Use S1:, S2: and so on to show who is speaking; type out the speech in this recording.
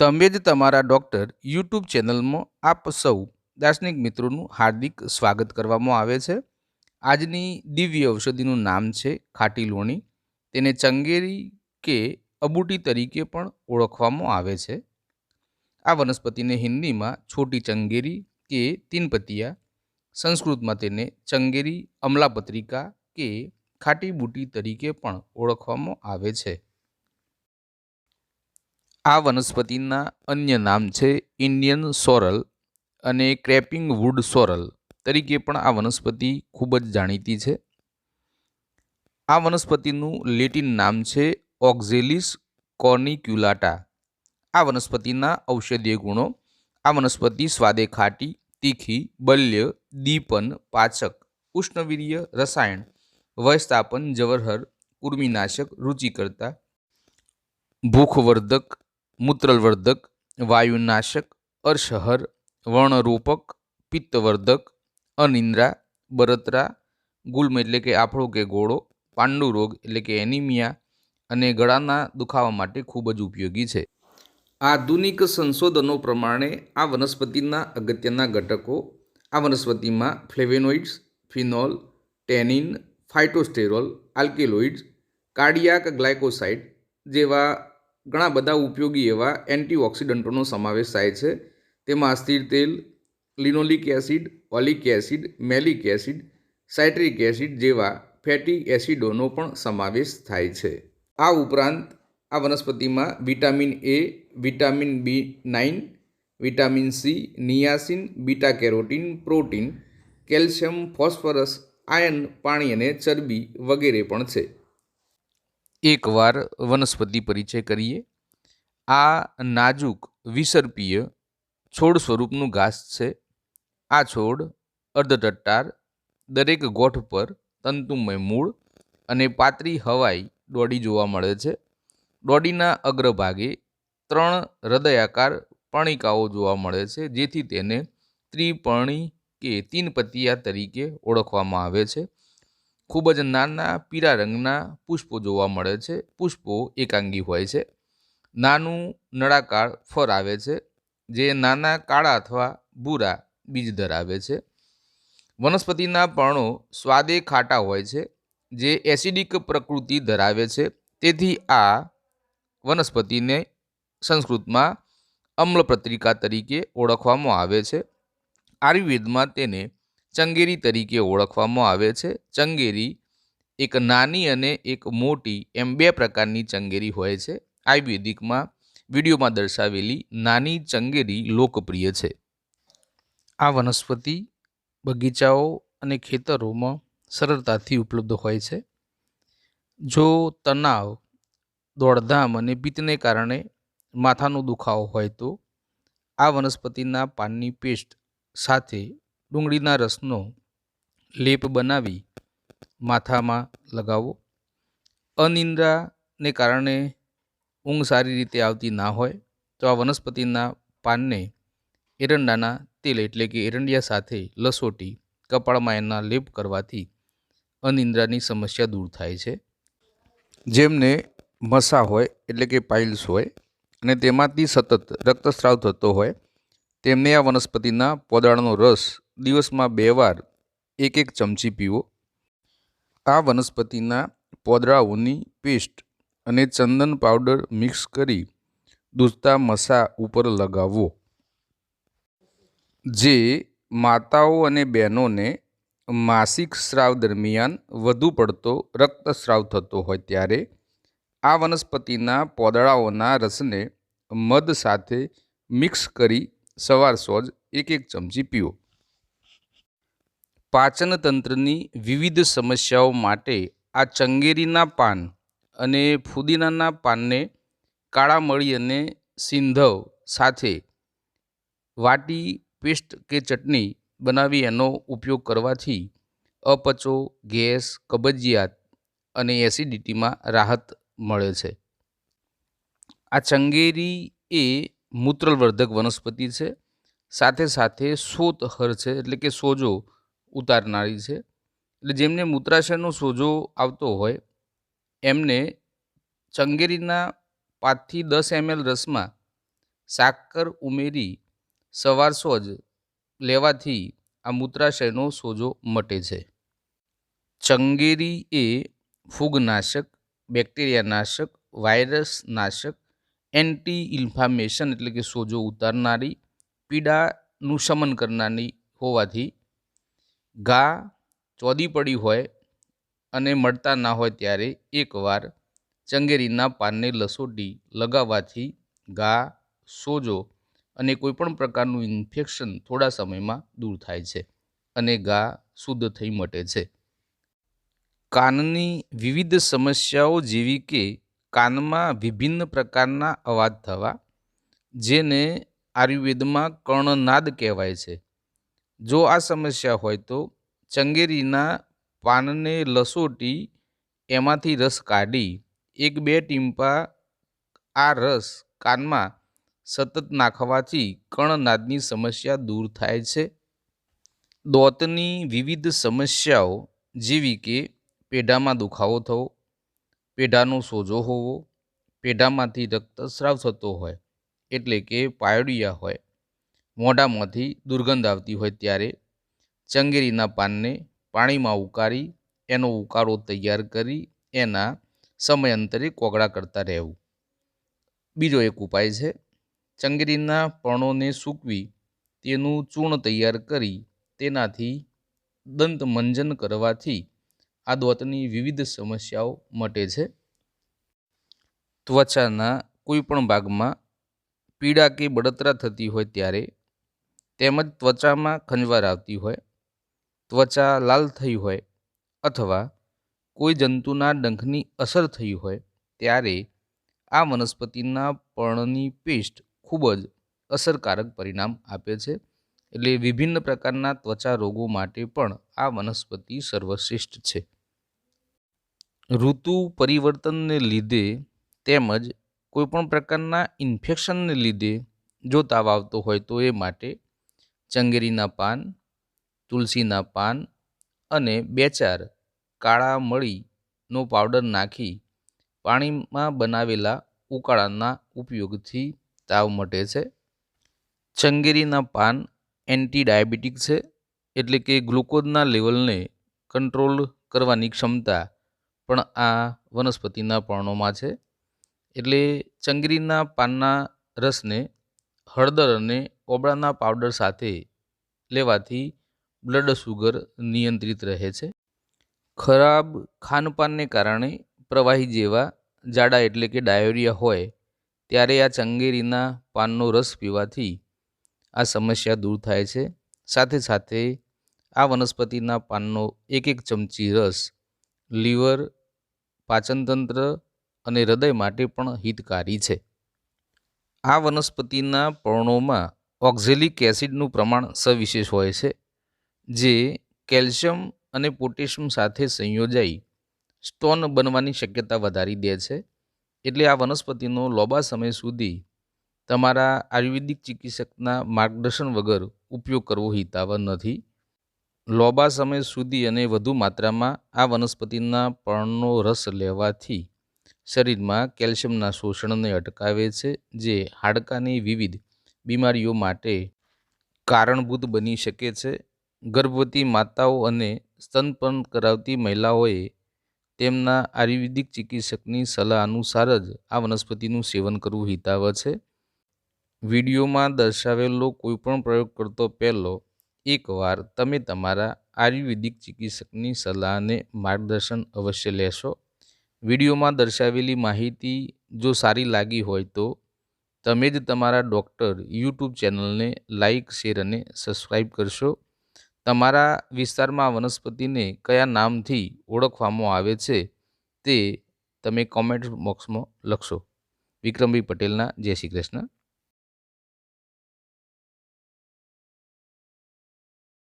S1: તમે જ તમારા ડૉક્ટર યુટ્યુબ ચેનલમાં આપ સૌ દાર્શનિક મિત્રોનું હાર્દિક સ્વાગત કરવામાં આવે છે. આજની દિવ્ય ઔષધિનું નામ છે ખાટી લોણી તેને ચંગેરી કે અબુટી તરીકે પણ ઓળખવામાં આવે છે. આ વનસ્પતિને હિન્દીમાં છોટી ચંગેરી કે તીનપતિયા, સંસ્કૃતમાં તેને ચંગેરી અમલાપત્રિકા કે ખાટી બુટી તરીકે પણ ઓળખવામાં આવે છે. આ વનસ્પતિના અન્ય નામ છે ઇન્ડિયન સોરલ અને ક્રેપિંગ વુડ સોરલ. તરીકે પણ આ વનસ્પતિ ખૂબ જ જાણીતી છે. આ વનસ્પતિનું લેટિન નામ છે ઓક્ઝેલિસ કોર્નિક્યુલાટા. આ વનસ્પતિના ઔષધીય ગુણો, આ વનસ્પતિ સ્વાદે ખાટી, તીખી, બલ્ય, દીપન, પાચક, ઉષ્ણવીર્ય, રસાયણ વયસ્થાપન જવરહર, કૃમિનાશક, રુચિકર્તા, ભૂખવર્ધક મૂત્રવર્ધક વાયુનાશક અર્શહર વર્ણરૂપક, પિત્તવર્ધક, અનિંદ્રા બળતરા ગુલ્મ એટલે કે આફળો કે ગોળો પાંડુ રોગ એટલે કે એનિમિયા અને ગળાના દુખાવા માટે ખૂબ જ ઉપયોગી છે. આધુનિક સંશોધનો પ્રમાણે આ વનસ્પતિના અગત્યના ઘટકો, આ વનસ્પતિમાં flavonoids, phenol, tannin, phytosterol, alkaloids, cardiac glycoside જેવા ઘણા બધા ઉપયોગી એવા એન્ટીઓક્સિડન્ટોનો સમાવેશ થાય છે. તેમાં અસ્થિર તેલ, linoleic acid, oleic acid, malic acid, citric acid જેવા ફેટી એસિડોનો પણ સમાવેશ થાય છે. આ ઉપરાંત આ વનસ્પતિમાં vitamin A, vitamin B nine, vitamin C, niacin, beta carotene, protein, calcium, phosphorus iron પાણી અને ચરબી વગેરે પણ છે. એકવાર વનસ્પતિ પરિચય કરીએ. આ નાજુક, વિસર્પીય છોડ સ્વરૂપનું ઘાસ છે. આ છોડ અર્ધટટ્ટાર દરેક ગોઠ પર તંતુમય મૂળ અને પાતળી હવાઈ દોડી જોવા મળે છે. દોડીના અગ્રભાગે ત્રણ હૃદયાકાર પર્ણિકાઓ જોવા મળે છે, જેથી તેને ત્રિપર્ણી કે તીનપતિયા તરીકે ઓળખવામાં આવે છે. ખૂબ જ નાના પીળા રંગના પુષ્પો જોવા મળે છે. પુષ્પો એકાંગી હોય છે. નાનું નળાકાર ફર આવે છે, જે નાના, કાળા અથવા ભૂરા બીજ ધરાવે છે. વનસ્પતિના પર્ણો સ્વાદે ખાટા હોય છે, જે એસિડિક પ્રકૃતિ ધરાવે છે. તેથી આ વનસ્પતિને સંસ્કૃતમાં અમ્લપત્રિકા તરીકે ઓળખવામાં આવે છે. આયુર્વેદમાં તેને ચંગેરી તરીકે ઓળખવામાં આવે છે. ચંગેરી એક નાની અને એક મોટી એમ બે પ્રકારની ચંગેરી હોય છે. આયુર્વેદિકમાં વિડીયોમાં દર્શાવેલી નાની ચંગેરી લોકપ્રિય છે. આ વનસ્પતિ બગીચાઓ અને ખેતરોમાં સરળતાથી ઉપલબ્ધ હોય છે. જો તણાવ દોડધામ અને પિત્તને કારણે માથાનો દુખાવો હોય તો આ વનસ્પતિના પાનની પેસ્ટ સાથે ડુંગળીના રસનો લેપ બનાવી માથામાં લગાવો. અનિંદ્રાને કારણે ઊંઘ સારી રીતે આવતી ના હોય તો આ વનસ્પતિના પાનને એરંડાના તેલ એટલે કે એરંડિયા સાથે લસોટી કપાળમાં એના લેપ કરવાથી અનિંદ્રાની સમસ્યા દૂર થાય છે. જેમને મસા હોય એટલે કે પાઇલ્સ હોય અને તેમાંથી સતત રક્તસ્રાવ થતો હોય તેમને આ વનસ્પતિના પોદાળનો રસ દિવસમાં બે વાર એક એક ચમચી પીવો. આ વનસ્પતિના પોદળાઓની પેસ્ટ અને ચંદન પાવડર મિક્સ કરી દૂધતા મસા ઉપર લગાવવો જે માતાઓ અને બહેનોને માસિક સ્રાવ દરમિયાન વધુ પડતો રક્તસ્રાવ થતો હોય ત્યારે આ વનસ્પતિના પોદળાઓના રસને મધ સાથે મિક્સ કરી સવાર સોજ એક એક ચમચી પીવો. પાચન તંત્રની વિવિધ સમસ્યાઓ માટે આ ચંગેરીના પાન અને ફુદીનાના પાનને કાળા મળી અને સિંધવ સાથે વાટી, પેસ્ટ કે ચટણી બનાવી એનો ઉપયોગ કરવાથી અપચો, ગેસ, કબજિયાત અને એસિડિટીમાં રાહત મળે છે. આ ચંગેરી એ મૂત્રવર્ધક વનસ્પતિ છે. સાથે સાથે સોતહર છે, એટલે કે સોજો ઉતારનારી છે. એટલે જેમને મૂત્રાશયનો સોજો આવતો હોય, એમને ચંગેરીના પાંચથી દસ એમએલ રસમાં સાકર ઉમેરી સવારસો જ લેવાથી આ મૂત્રાશયનો સોજો મટે છે. ચંગેરી એ ફૂગનાશક, બેક્ટેરિયાનાશક વાયરસ નાશક એન્ટી ઇન્ફામેશન એટલે કે સોજો ઉતારનારી, પીડાનું શમન કરનારી હોવાથી ઘા ચોદી પડી હોય અને મળતા ના હોય ત્યારે એકવાર ચંગેરીના પાનને લસોટી લગાવવાથી ઘા સોજો અને કોઈપણ પ્રકારનું ઇન્ફેક્શન થોડા સમયમાં દૂર થાય છે અને ઘા શુદ્ધ થઈ મટે છે. કાનની વિવિધ સમસ્યાઓ જેવી કે કાનમાં વિભિન્ન પ્રકારના અવાજ થવા, જેને આયુર્વેદમાં કર્ણનાદ કહેવાય છે. જો આ સમસ્યા હોય તો ચંગેરીના પાનને લસોટી, એમાંથી રસ કાઢી, એક બે ટીમ્પા આ રસ કાનમાં સતત નાખવાથી કણનાદની સમસ્યા દૂર થાય છે. દોતની વિવિધ સમસ્યાઓ જેવી કે પેઢામાં દુખાવો થવો, પેઢાનો સોજો હોવો, પેઢામાંથી રક્તસ્રાવ થતો હોય, એટલે કે પાયોડિયા હોય મોઢામાંથી દુર્ગંધ આવતી હોય ત્યારે ચંગેરીના પાનને પાણીમાં ઉકાળી એનો ઉકાળો તૈયાર કરી એના સમયાંતરે કોગળા કરતા રહેવું. બીજો એક ઉપાય છે, ચંગેરીના પર્ણોને સૂકવી તેનું ચૂર્ણ તૈયાર કરી તેનાથી દંત મંજન કરવાથી આ દોતની વિવિધ સમસ્યાઓ મટે છે. ત્વચાના કોઈપણ ભાગમાં પીડા કે બળતરા થતી હોય ત્યારે તેમજ ત્વચામાં ખંજવાળ આવતી હોય, ત્વચા લાલ થઈ હોય અથવા કોઈ જંતુના ડંખની અસર થઈ હોય, ત્યારે આ વનસ્પતિના પર્ણની પેસ્ટ ખૂબ જ અસરકારક પરિણામ આપે છે. એટલે વિભિન્ન પ્રકારના ત્વચા રોગો માટે પણ આ વનસ્પતિ સર્વશ્રેષ્ઠ છે. ઋતુ પરિવર્તનને લીધે તેમજ કોઈપણ પ્રકારના ઇન્ફેક્શનને લીધે જો તાવ આવતો હોય તો એ માટે ચંગેરીના પાન, તુલસીના પાન અને બે ચાર કાળા મળીનો પાવડર નાખી પાણીમાં બનાવેલા ઉકાળાના ઉપયોગથી તાવ મટે છે. ચંગેરીના પાન એન્ટી ડાયાબિટીક છે એટલે કે ગ્લુકોઝના લેવલને કંટ્રોલ કરવાની ક્ષમતા પણ આ વનસ્પતિના પર્ણોમાં છે. એટલે ચંગેરીના પાનના રસને હળદર અને ઓબળાના પાવડર સાથે લેવાથી બ્લડ શુગર નિયંત્રિત રહે છે. ખરાબ ખાનપાનને કારણે પ્રવાહી જેવા જાડા એટલે કે ડાયોરિયા હોય, ત્યારે આ ચંગેરીના પાનનો રસ પીવાથી આ સમસ્યા દૂર થાય છે. સાથે સાથે આ વનસ્પતિના પાનનો એક એક ચમચી રસ લીવર, પાચનતંત્ર અને હૃદય માટે પણ હિતકારી છે. આ વનસ્પતિના પર્ણોમાં ઓક્ઝેલિક એસિડનું પ્રમાણ સવિશેષ હોય છે, જે કેલ્શિયમ અને પોટેશિયમ સાથે સંયોજાઈ સ્ટોન બનવાની શક્યતા વધારી દે છે. એટલે આ વનસ્પતિનો લાંબા સમય સુધી તમારા આયુર્વેદિક ચિકિત્સકના માર્ગદર્શન વગર ઉપયોગ કરવો હિતાવહ નથી. લાંબા સમય સુધી અને વધુ માત્રામાં આ વનસ્પતિના પર્ણનો રસ લેવાથી શરીરમાં કેલ્શિયમના શોષણને અટકાવે છે, જે હાડકાની વિવિધ બીમારીઓ માટે કારણભૂત બની શકે છે. ગર્ભવતી માતાઓ અને સ્તનપાન કરાવતી મહિલાઓએ તેમના આયુર્વેદિક ચિકિત્સકની સલાહ અનુસાર જ આ વનસ્પતિનું સેવન કરવું હિતાવહ છે. વિડીયોમાં દર્શાવેલો કોઈપણ પ્રયોગ કરતો પહેલો એકવાર તમે તમારા આયુર્વેદિક ચિકિત્સકની સલાહ અને માર્ગદર્શન અવશ્ય લેશો. વિડીયોમાં દર્શાવેલી માહિતી જો સારી લાગી હોય તો તમે જ તમારા ડૉક્ટર યુટ્યુબ ચેનલને લાઇક શેર અને સબસ્ક્રાઈબ કરશો. તમારા વિસ્તારમાં વનસ્પતિને કયા નામથી ઓળખવામાં આવે છે તે તમે કોમેન્ટ બોક્સમાં લખશો. વિક્રમભાઈ પટેલના જય શ્રી કૃષ્ણ.